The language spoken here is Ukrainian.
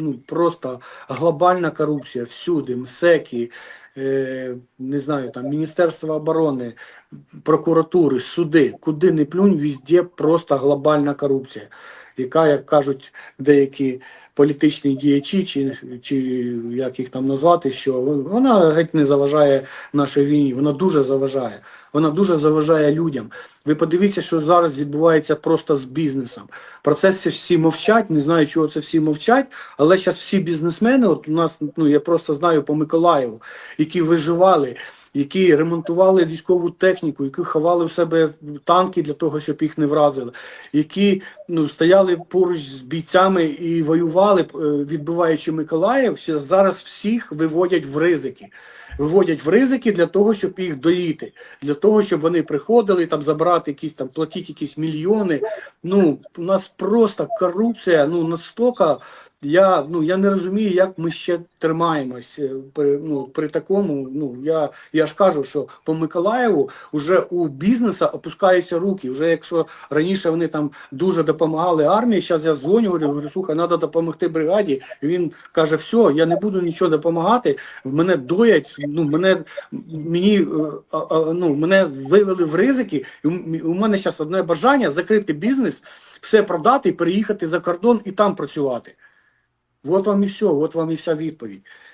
ну, просто глобальна корупція всюди, МСЕКи, не знаю, там Міністерство оборони, прокуратури, суди, куди не плюнь, везде просто глобальна корупція, яка, як кажуть деякі політичні діячі, чи, чи як їх там назвати, що вона геть не заважає нашій війні, вона дуже заважає. Вона дуже заважає людям. Ви подивіться, що зараз відбувається просто з бізнесом. Про це всі мовчать, не знаю, чого це всі мовчать, але зараз всі бізнесмени, от у нас, ну я просто знаю по Миколаєву, які виживали, які ремонтували військову техніку, які ховали в себе танки для того, щоб їх не вразили, які ну, стояли поруч з бійцями і воювали, е, відбиваючи Миколаїв, зараз всіх виводять в ризики. Виводять в ризики для того, щоб їх доїти, для того, щоб вони приходили там забирати якісь там, платити якісь мільйони. Ну, у нас просто корупція, ну настільки. Я ну я не розумію, як ми ще тримаємось е, при, ну, при такому. Ну я, я ж кажу, що по Миколаєву вже у бізнесу опускаються руки. Вже якщо раніше вони там дуже допомагали армії, зараз я дзвоню, говорю, слухай, треба допомогти бригаді. Він каже: все, я не буду нічого допомагати. Мене доять. Ну мене мені е, ну мене вивели в ризики. У мене зараз одне бажання закрити бізнес, все продати, переїхати за кордон і там працювати. От вам і все, от вам і вся відповідь.